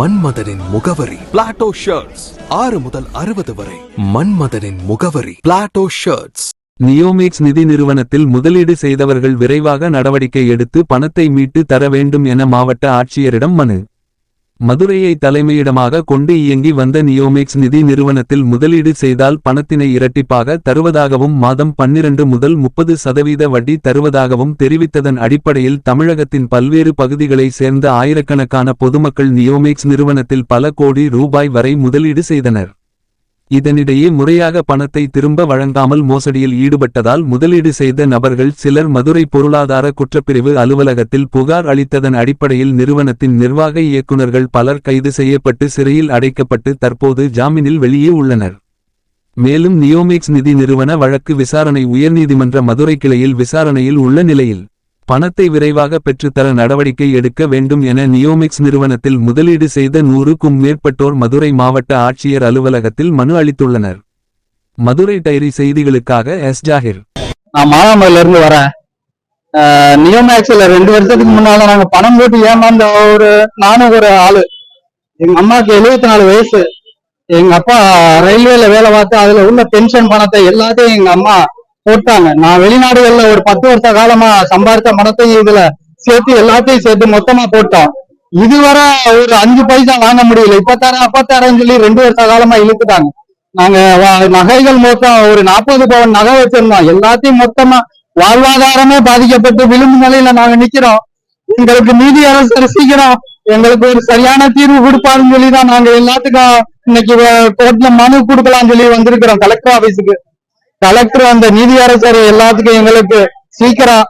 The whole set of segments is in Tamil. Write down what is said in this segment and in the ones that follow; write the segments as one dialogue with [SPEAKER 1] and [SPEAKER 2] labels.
[SPEAKER 1] மன்மதனின் முகவரி. பிளாட்டோ ஷர்ட்ஸ் ஆறு முதல் அறுபது வரை. மன்மதனின் முகவரி. பிளாட்டோ ஷர்ட்ஸ்
[SPEAKER 2] நியோமேக்ஸ் நிதி நிறுவனத்தில் முதலீடு செய்தவர்கள் விரைவாக நடவடிக்கை எடுத்து பணத்தை மீட்டு தர வேண்டும் என மாவட்ட ஆட்சியரிடம் மனு. மதுரையை தலைமையிடமாக கொண்டு இயங்கி வந்த நியோமிக்ஸ் நிதி நிறுவனத்தில் முதலீடு செய்தால் பணத்தினை இரட்டிப்பாக தருவதாகவும் மாதம் பன்னிரண்டு முதல் முப்பது சதவீத வட்டி தருவதாகவும் தெரிவித்ததன் அடிப்படையில் தமிழகத்தின் பல்வேறு பகுதிகளை சேர்ந்த ஆயிரக்கணக்கான பொதுமக்கள் நியோமிக்ஸ் நிறுவனத்தில் பல கோடி ரூபாய் வரை முதலீடு செய்தனர். இதனிடையே முறையாக பணத்தை திரும்ப வழங்காமல் மோசடியில் ஈடுபட்டதால் முதலீடு செய்த நபர்கள் சிலர் மதுரை பொருளாதார குற்றப்பிரிவு அலுவலகத்தில் புகார் அளித்ததன் அடிப்படையில் நிறுவனத்தின் நிர்வாக இயக்குநர்கள் பலர் கைது செய்யப்பட்டு சிறையில் அடைக்கப்பட்டு தற்போது ஜாமீனில் வெளியே உள்ளனர். மேலும் நியோமிக்ஸ் நிதி நிறுவன வழக்கு விசாரணை உயர்நீதிமன்ற மதுரை கிளையில் விசாரணையில் உள்ள நிலையில் பணத்தை விரைவாக பெற்றுத்தர நடவடிக்கை எடுக்க வேண்டும் என நியோமிக்ஸ் நிறுவனத்தில் முதலீடு செய்த நூறுக்கும் மேற்பட்டோர் மதுரை மாவட்ட ஆட்சியர் அலுவலகத்தில் மனு அளித்துள்ளனர். மதுரை டைரி செய்திகளுக்காக எஸ். ஜாகிர்.
[SPEAKER 3] நான் மானாமதுல இருந்து வரேன் நியோமேக்ஸ்ல ரெண்டு வருஷத்துக்கு முன்னால நாங்க பணம் போட்டு ஏமாந்த ஒரு நானும் ஒரு ஆளு. எங்க அம்மாக்கு எழுபத்தி நாலு வயசு. எங்க அப்பா ரயில்வேல வேலை பார்த்து அதுல உள்ள பென்ஷன் பணத்தை எல்லாத்தையும் எங்க அம்மா போட்டாங்க. நான் வெளிநாடுகள்ல ஒரு பத்து வருஷ காலமா சம்பாதித்த மனத்தையும் இதுல சேர்த்து எல்லாத்தையும் சேர்த்து மொத்தமா போட்டோம். இதுவரை ஒரு அஞ்சு பைசா வாங்க முடியல. இப்பத்தாரம் அப்பத்தாரன்னு சொல்லி ரெண்டு வருஷ காலமா இழுத்துட்டாங்க. நாங்க நகைகள் மொத்தம் ஒரு நாற்பது பவன் நகை வச்சிருந்தோம். எல்லாத்தையும் மொத்தமா வாழ்வாதாரமே பாதிக்கப்பட்டு விளிம்பு நிலையில நாங்க நிக்கிறோம். எங்களுக்கு நீதி அரசர் சீக்கிரம் எங்களுக்கு ஒரு சரியான தீர்வு கொடுப்பாருன்னு சொல்லி தான் நாங்க எல்லாத்துக்கும் இன்னைக்கு கோர்ட்ல மனு கொடுக்கலாம்னு சொல்லி வந்திருக்கிறோம். கலெக்டர் ஆபீஸுக்கு கலெக்டர் அந்த நீதி அரசர் எல்லாத்துக்கும் எங்களுக்கு சீக்கிரம்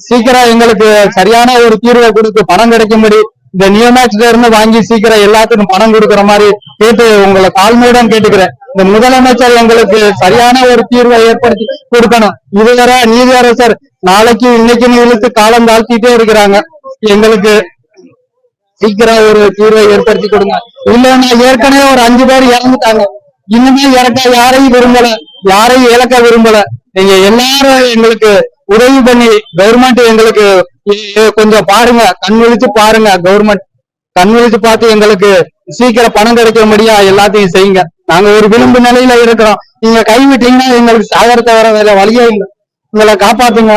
[SPEAKER 3] சீக்கிரம் எங்களுக்கு சரியான ஒரு தீர்வை கொடுத்து பணம் கிடைக்கும்படி இந்த நியோமேக்ஸ்ல இருந்து வாங்கி சீக்கிரம் எல்லாத்துக்கும் பணம் கொடுக்குற மாதிரி கேட்டு உங்களை தாழ்மையுடன் கேட்டுக்கிறேன். இந்த முதலமைச்சர் எங்களுக்கு சரியான ஒரு தீர்வை ஏற்படுத்தி கொடுக்கணும். இதுவரை நீதி அரசர் நாளைக்கு இன்னைக்கு இழுத்து காலம் தாழ்த்திட்டே இருக்கிறாங்க. எங்களுக்கு சீக்கிரம் ஒரு தீர்வை ஏற்படுத்தி கொடுங்க. இல்லைன்னா ஏற்கனவே ஒரு அஞ்சு பேர் இறந்துட்டாங்க. இன்னுமே இறக்க யாரையும் விரும்பல. யாரையும் இழக்க விரும்பல. நீங்க எல்லாரும் எங்களுக்கு உதவி பண்ணி கவர்மெண்ட் எங்களுக்கு கொஞ்சம் பாருங்க கண் விழிச்சு பாருங்க கவர்மெண்ட் கண் விழிச்சு பார்த்து எங்களுக்கு சீக்கிரம் பணம் கிடைக்க முடியா எல்லாத்தையும் செய்யுங்க. நாங்க ஒரு விளிம்பு நிலையில இருக்கிறோம். நீங்க கைவிட்டீங்கன்னா எங்களுக்கு சாகர தவிர வேற வழியே இல்லை. உங்களை காப்பாத்துங்க.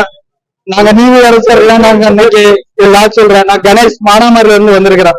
[SPEAKER 3] நாங்க நீங்க அரசர் நாங்க இன்னைக்கு எல்லாம் சொல்றேன். நான் கணேஷ் மானாமரில இருந்து வந்திருக்கிறேன்.